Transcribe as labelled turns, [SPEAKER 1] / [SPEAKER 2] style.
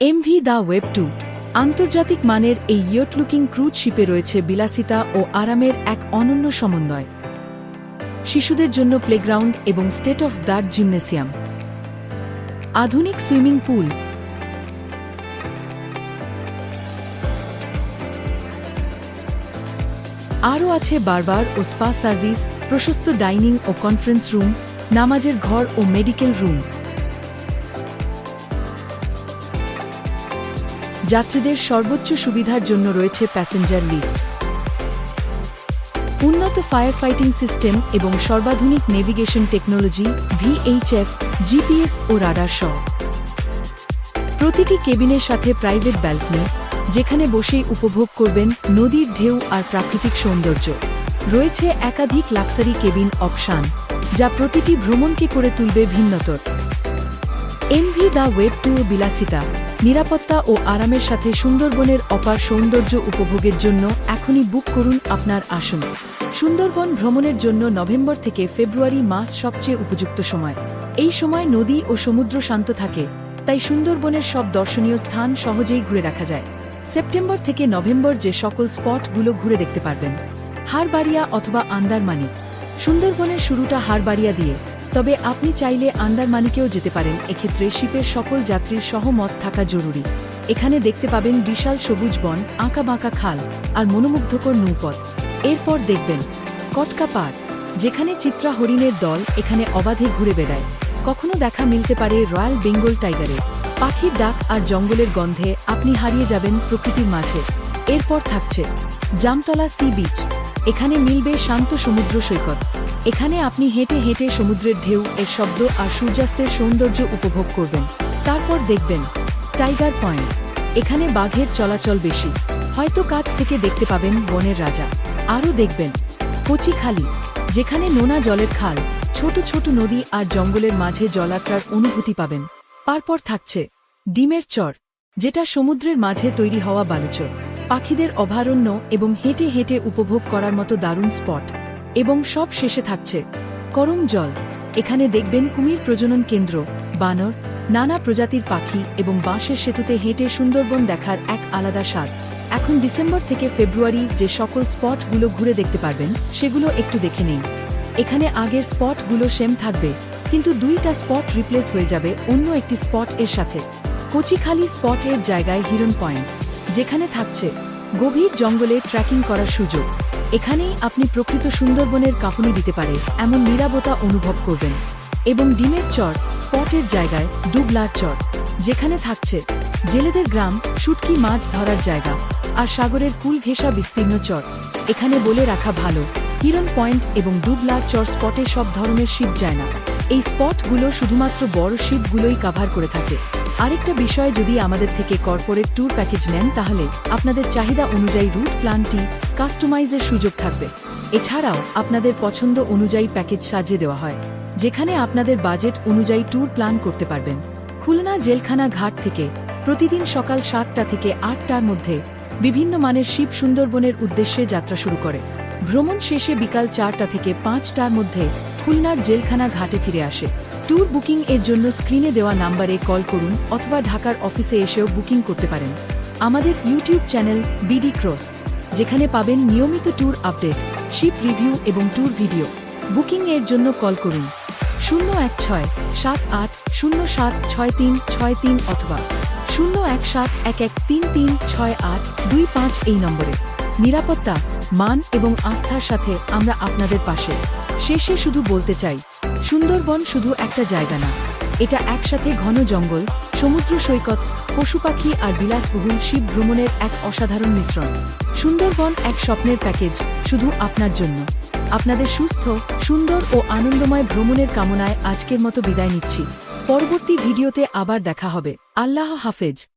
[SPEAKER 1] MV the web two আন্তর্জাতিক মানের এই ইয়ট লুকিং ক্রুজ শিপে রয়েছে বিলাসিতা ও আরামের এক অনন্য সমন্বয়। শিশুদের জন্য প্লেগ্রাউন্ড এবং স্টেট অফ দ্য জিমনেসিয়াম আধুনিক সুইমিং পুল আরও আছে বারবার ও স্পা সার্ভিস প্রশস্ত ডাইনিং ও কনফারেন্স রুম নামাজের ঘর ও মেডিকেল রুম যাত্রীদের সর্বোচ্চ সুবিধার জন্য রয়েছে প্যাসেঞ্জার লিফট উন্নত ফায়ার ফাইটিং সিস্টেম এবং সর্বাধুনিক নেভিগেশন টেকনোলজি ভিএইচএফ জিপিএস ও রাডার সহ। প্রতিটি কেবিনের সাথে প্রাইভেট ব্যালকনি যেখানে বসেই উপভোগ করবেন নদীর ঢেউ আর প্রাকৃতিক সৌন্দর্য। রয়েছে একাধিক লাক্সারি কেবিন অপশান যা প্রতিটি ভ্রমণকে করে তুলবে ভিন্নতর। এমভি দ্য ওয়েব টু বিলাসিতা, নিরাপত্তা ও আরামের সাথে সুন্দরবনের অপার সৌন্দর্য উপভোগের জন্য এখনই বুক করুন আপনার আসন। সুন্দরবন ভ্রমণের জন্য নভেম্বর থেকে ফেব্রুয়ারি মাস সবচেয়ে উপযুক্ত সময়। এই সময় নদী ও সমুদ্র শান্ত থাকে, তাই সুন্দরবনের সব দর্শনীয় স্থান সহজেই ঘুরে রাখা যায়। সেপ্টেম্বর থেকে নভেম্বর যে সকল স্পটগুলো ঘুরে দেখতে পারবেন। হারবাড়িয়া অথবা আন্দারমানি। সুন্দরবনের শুরুটা হারবাড়িয়া দিয়ে। তবে আপনি চাইলে আন্দারমানিকেও যেতে পারেন। এক্ষেত্রে শিপের সকল যাত্রীর সহমত থাকা জরুরি। এখানে দেখতে পাবেন বিশাল সবুজ বন, আঁকা বাঁকা খাল আর মনোমুগ্ধকর নৌপথ। এরপর দেখবেন কটকা পার যেখানে চিত্রা হরিণের দল এখানে অবাধে ঘুরে বেড়ায়। কখনো দেখা মিলতে পারে রয়্যাল বেঙ্গল টাইগারে পাখির ডাক আর জঙ্গলের গন্ধে আপনি হারিয়ে যাবেন প্রকৃতির মাঝে। এরপর থাকছে জামতলা সি বিচ। এখানে মিলবে শান্ত সমুদ্র সৈকত। এখানে আপনি হেঁটে হেঁটে সমুদ্রের ঢেউ, এর শব্দ আর সূর্যাস্তের সৌন্দর্য উপভোগ করবেন। তারপর দেখবেন টাইগার পয়েন্ট এখানে বাঘের চলাচল বেশি। হয়তো কাছ থেকে দেখতে পাবেন বনের রাজা। আরও দেখবেন কচিখালি যেখানে নোনা জলের খাল, ছোট ছোট নদী আর জঙ্গলের মাঝে জলাত্রার অনুভূতি পাবেন। তারপর থাকছে, ডিমের চর, যেটা সমুদ্রের মাঝে তৈরি হওয়া বালুচর। পাখিদের অভয়ারণ্য এবং হেঁটে হেঁটে উপভোগ করার মতো দারুণ স্পট। এবং সব শেষে থাকছে করম জল। এখানে দেখবেন কুমির প্রজনন কেন্দ্র, বানর, নানা প্রজাতির পাখি এবং বাঁশের সেতুতে হেঁটে সুন্দরবন দেখার এক আলাদা স্বাদ। এখন ডিসেম্বর থেকে ফেব্রুয়ারি যে সকল স্পটগুলো ঘুরে দেখতে পারবেন, সেগুলো একটু দেখে নেই এখানে আগের স্পটগুলো সেম থাকবে, কিন্তু দুইটা স্পট রিপ্লেস হয়ে যাবে অন্য একটি স্পট এর সাথে। কচিখালি স্পট এর জায়গায় হিরন পয়েন্ট, যেখানে থাকছে গভীর জঙ্গলে ট্রেকিং করার সুযোগ। এখানেই আপনি প্রকৃত সুন্দরবনের কাঁপুনি দিতে পারে, এমন নিরাপত্তা অনুভব করবেন। এবং ডিমের চর, স্পটের জায়গায় ডুবলার চর, যেখানে থাকছে জেলেদের গ্রাম, শুটকি মাছ ধরার জায়গা আর সাগরের কুল ঘেঁষা বিস্তীর্ণ চর। এখানে বলে রাখা ভালো হিরন পয়েন্ট এবং ডুবলার চর স্পটে সব ধরনের শিপ যায় না। এই স্পটগুলো শুধুমাত্র বড় শিপগুলোই কাভার করে থাকে। আরেকটা বিষয় যদি আমাদের থেকে কর্পোরেট ট্যুর প্যাকেজ নেন, তাহলে আপনাদের চাহিদা অনুযায়ী রুট প্ল্যানটি কাস্টমাইজের সুযোগ থাকবে। এছাড়াও আপনাদের পছন্দ অনুযায়ী প্যাকেজ সাজিয়ে দেওয়া হয়, যেখানে আপনাদের বাজেট অনুযায়ী ট্যুর প্ল্যান করতে পারবেন। খুলনা জেলখানা ঘাট থেকে প্রতিদিন সকাল সাতটা থেকে আটটার মধ্যে বিভিন্ন মানের শিব সুন্দরবনের উদ্দেশ্যে যাত্রা শুরু করে। ভ্রমণ শেষে বিকাল চারটা থেকে পাঁচটার মধ্যে খুলনার জেলখানা ঘাটে ফিরে আসে। ট্যুর বুকিং এর জন্য স্ক্রিনে দেওয়া নাম্বারে কল করুন অথবা ঢাকার অফিসে এসেও বুকিং করতে পারেন। আমাদের ইউটিউব চ্যানেল বিডি ক্রস, যেখানে পাবেন নিয়মিত ট্যুর আপডেট, শিপ রিভিউ এবং ট্যুর ভিডিও। বুকিং এর জন্য কল করুন শূন্য এক ছয় সাত আট শূন্য সাত ছয় তিন ছয় তিন অথবা শূন্য এক সাত এক এক তিন তিন ছয় আট দুই পাঁচ এই নম্বরে। নিরাপত্তা, মান এবং আস্থার সাথে আমরা আপনাদের পাশে। শেষে শুধু বলতে চাই সুন্দরবন শুধু একটা জায়গা না, এটা একসাথে ঘন জঙ্গল, সমুদ্র সৈকত, পশু পাখি আর বিলাসবহুল শিব ভ্রমণের এক অসাধারণ মিশ্রণ। সুন্দরবন এক স্বপ্নের প্যাকেজ, শুধু আপনার জন্য। আপনাদের সুস্থ, সুন্দর ও আনন্দময় ভ্রমণের কামনায় আজকের মতো বিদায় নিচ্ছি। পরবর্তী ভিডিওতে আবার দেখা হবে। আল্লাহ হাফেজ।